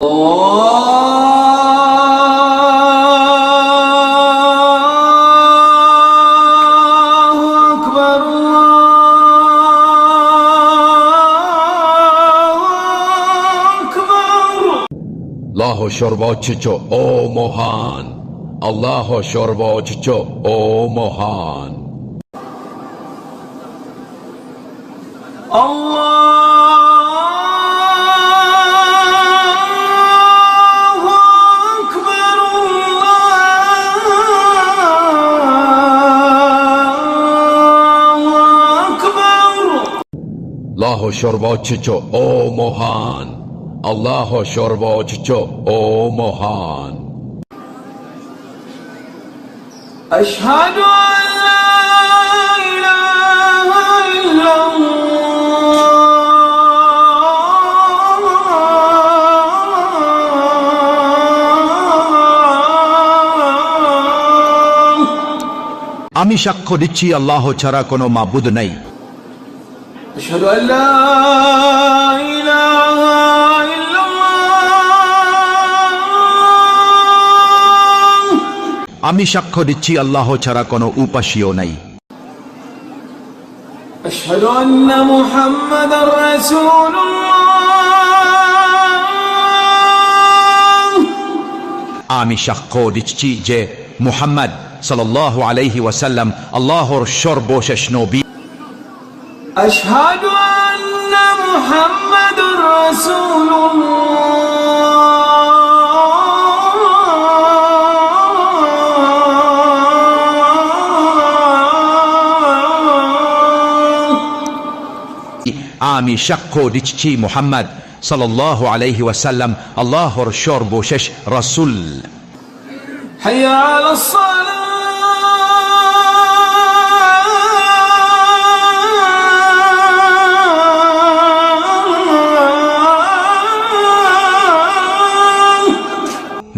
Allah Allaho shorvochicho o mohan. Allah Allaho shorvochicho o mohan. Allah আল্লাহ সর্বোচ্চ ও মহান আল্লাহ সর্বোচ্চ ও মহান أشهد أن لا إله إلا الله আমি সাক্ষ্য দিচ্ছি আল্লাহ ছাড়া কোনো মাবুদ নেই أشهد أن لا إله إلا الله আমি সাক্ষ্য দিচ্ছি আল্লাহ ছাড়া কোনো উপাসীও নেই أشهد أن محمد رسول الله আমি সাক্ষ্য দিচ্ছি যে মুহাম্মদ সাল্লাহ আলাইহি ওয়াসাল্লাম আল্লাহর সর্বশেষ নবী أشهد أن محمد رسول الله আমি সাক্ষ্য দিচ্ছি মুহাম্মদ সাল্লাহ আলাইহি ওয়াসাল্লাম আল্লাহর সর্বশেষ রাসূল حي على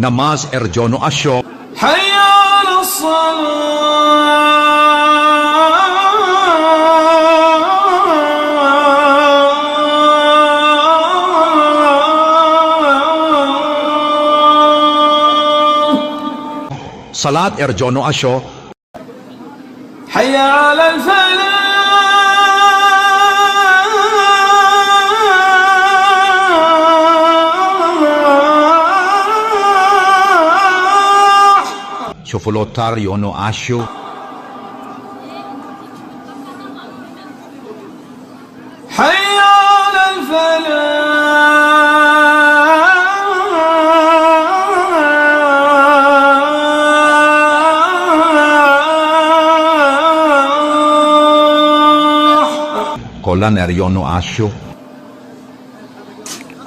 نماز ارجون اشو. حي على الصلاة. صلاة ارجون اشو. حي على الفلاح. شوفوا لوتار يونو اشو حي على الفلاح. كلنا يونو اشو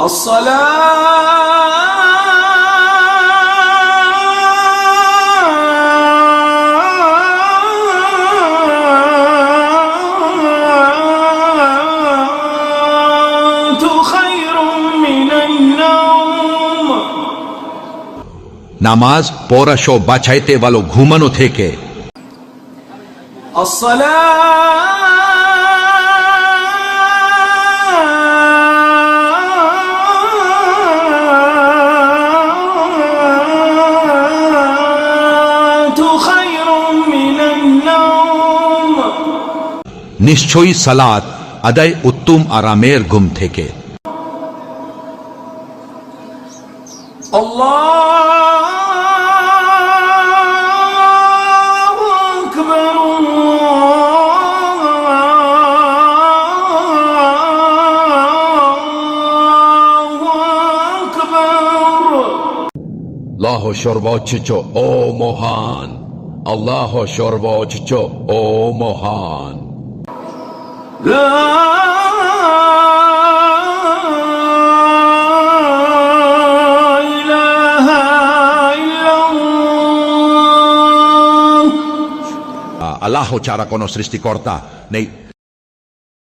الصلاة নামাজ পরাশ বাছাইতে ভালো ঘুমানো থেকে। নিশ্চয়ই সালাত আদায় উত্তম আরামের ঘুম থেকে। আল্লাহ সর্বোচ্চ ও মহান আল্লাহ সর্বোচ্চ ও মহান لا إله إلا الله আল্লাহ ছাড়া কোনো সৃষ্টিকর্তা নেই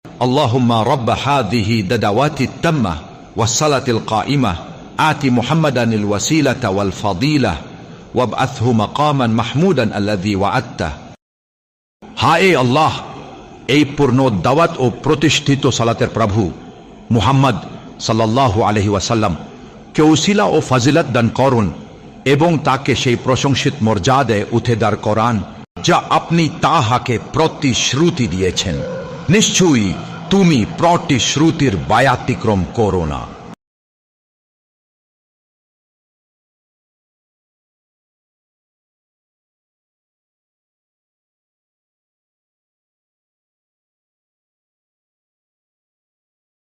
اللهم رب هذه الدعوات التامة والصلاة القائمة آت محمدا الوسيلة والفضيلة وابعثه مقاما محمودا الذي وعدته হায় আল্লাহ এই পূর্ণ দাওয়াত ও প্রতিষ্ঠিত সালাতের প্রভু মুহাম্মদ সাল্লাল্লাহু আলহি ওয়াসাল্লাম কে উসিলা ও ফাজিলত দান করুন এবং তাকে সেই প্রশংসিত মর্যাদায় উঠেদার করান যা আপনি তাহাকে প্রতিশ্রুতি দিয়েছেন নিশ্চয়ই তুমি প্রতিশ্রুতির বায়াতিক্রম করো না